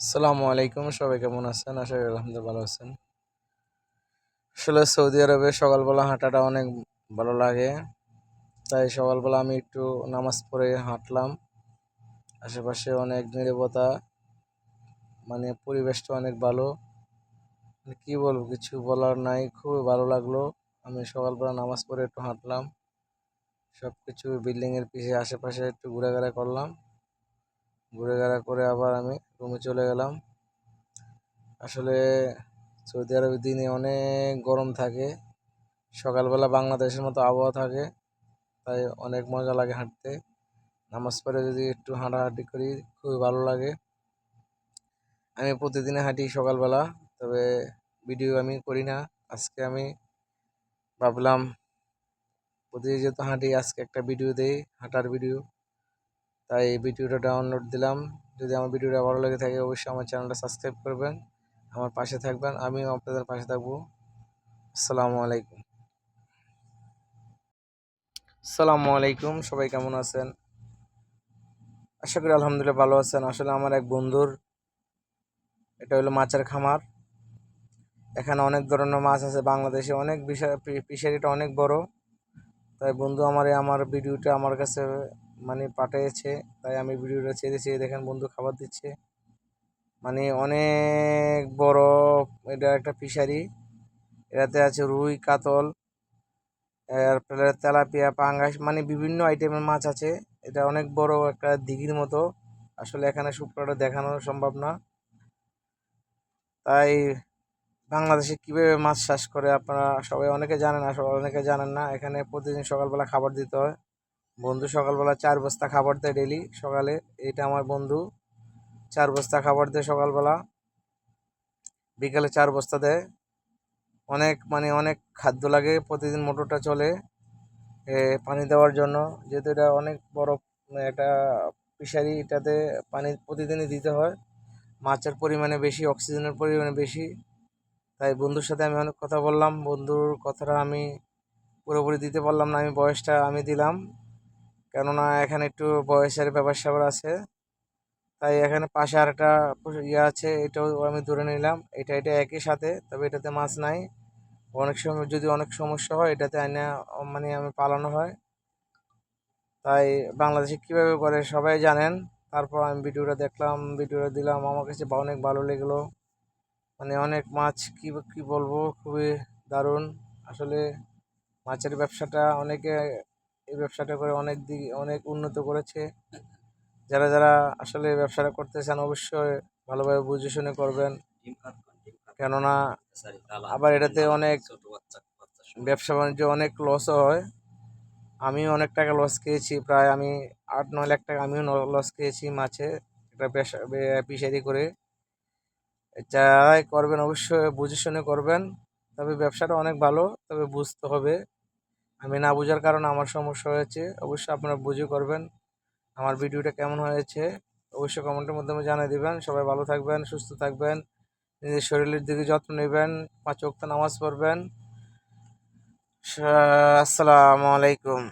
আসসালামু আলাইকুম, সবাই কেমন আছেন? আশা করি আলহামদুলিল্লাহ ভালো আছেন। আসলে সৌদি আরবে সকালবেলা হাঁটাটা অনেক ভালো লাগে। তাই সকালবেলা আমি একটু নামাজ পড়ে হাঁটলাম। আশেপাশে অনেক নিরাপত্তা মানে পরিবেশটা অনেক ভালো। মানে কি বলব, কিছু বলার নাই, খুবই ভালো লাগল। আমি সকালবেলা নামাজ পড়ে একটু হাঁটলাম। সব কিছু বিল্ডিংয়ের পিছে আশেপাশে একটু ঘুরেঘাড়া করলাম। ঘুরেঘাড়া করে আবার আমি রুমে চলে গেলাম। আসলে সৌদি আরবের দিনে অনেক গরম থাকে। সকালবেলা বাংলাদেশের মতো আবহাওয়া থাকে, তাই অনেক মজা লাগে হাঁটতে। নামাজ পড়ে যদি একটু হাঁটাহাঁটি করি, খুবই ভালো লাগে। আমি প্রতিদিনে হাঁটি সকালবেলা, তবে ভিডিও আমি করি না। আজকে আমি ভাবলাম, প্রতিদিন যেহেতু হাঁটি, আজকে একটা ভিডিও দেই, হাঁটার ভিডিও। তাই ভিডিওটা ডাউনলোড দিলাম। যদি আমার ভিডিওটা ভালো লেগে থাকে, অবশ্যই আমার চ্যানেলটা সাবস্ক্রাইব করবেন। আমার পাশে থাকবেন, আমিও আপনাদের পাশে থাকব। আসসালামু আলাইকুম। আসসালামু আলাইকুম, সবাই কেমন আছেন? আশা করি আলহামদুলিল্লাহ ভালো আছেন। আসলে আমার এক বন্ধুর, এটা হলো মাছের খামার। এখানে অনেক ধরনের মাছ আছে বাংলাদেশে। অনেক ফিশারিটা অনেক বড়। তাই বন্ধু, আমারে আমার ভিডিওটা আমার কাছে মানে পাঠিয়েছে তাই আমি ভিডিওটা ছেড়েছি দেখেন বন্ধু খাবার দিচ্ছে। মানে অনেক বড় এটা একটা ফিশারি এটাতে আছে রুই, কাতল, এরপরে তেলাপিয়া, পাঙ্গাস মানে বিভিন্ন আইটেমের মাছ আছে। এটা অনেক বড় একটা দিঘির মতো। আসলে এখানে শুক্রটা দেখানো সম্ভব না। তাই বাংলাদেশে কীভাবে মাছ চাষ করে আপনারা সবাই অনেকে জানেন আসলে অনেকে জানেন না। এখানে প্রতিদিন সকালবেলা খাবার দিতে হয়। বন্ধু, সকালবেলা চার বস্তা খাবার দেয় ডেলি সকালে। এটা আমার বন্ধু, চার বস্তা খাবার দেয় সকালবেলা। বিকালে চার বস্তা দেয় অনেক মানে অনেক খাদ্য লাগে, প্রতিদিন মোটরটা চলে পানি দেওয়ার জন্য। যেহেতু এটা অনেক বড়, একটা ফিশারি এটাতে পানি প্রতিদিনই দিতে হয়। মাছের পরিমাণে বেশি অক্সিজেনের পরিমাণে বেশি। তাই বন্ধুর সাথে আমি অনেক কথা বললাম। বন্ধুর কথাটা আমি পুরোপুরি দিতে পারলাম না, আমি বয়সটা আমি দিলাম। কেননা এখানে একটু বয়সের ব্যাপার স্যাপার আছে। তাই এখানে পাশে আর একটা ইয়ে আছে, এটাও আমি ধরে নিলাম। এটা এটা একই সাথে, তবে এটাতে মাছ নাই। অনেক সময়, যদি অনেক সমস্যা হয়, এটাতে আইনে মানে আমি পালানো হয়। তাই বাংলাদেশে কীভাবে করে সবাই জানেন। তারপর আমি ভিডিওটা দেখলাম, ভিডিওটা দিলাম, আমার কাছে অনেক ভালো লাগল। মানে অনেক মাছ কী কী বলব, খুবই দারুণ। আসলে মাছের ব্যবসাটা অনেকে এই ব্যবসাটা করে অনেক দিক, অনেক উন্নত করেছে। যারা যারা আসলে ব্যবসাটা করতে চান অবশ্যই ভালোভাবে বুঝে শুনে করবেন। কেননা আবার এটাতে অনেক ব্যবসা বাণিজ্য অনেক লসও হয়। আমিও অনেক টাকা লস খেয়েছি, প্রায় আমি আট, নয় লাখ টাকা আমিও লস খেয়েছি মাছে একটা ফিশারি করে। যারাই করবেন অবশ্যই বুঝে শুনে করবেন। তবে ব্যবসাটা অনেক ভালো, তবে বুঝতে হবে। আমি না বোঝার কারণে আমার সমস্যা হয়েছে। অবশ্যই আপনারা বুঝে করবেন আমার ভিডিওটা কেমন হয়েছে। অবশ্যই কমেন্টের মাধ্যমে জানিয়ে দেবেন। সবাই ভালো থাকবেন, সুস্থ থাকবেন, নিজের শরীরের দিকে যত্ন নেবেন, পাঁচ ওয়াক্ত নামাজ পড়বেন। আসসালামু আলাইকুম।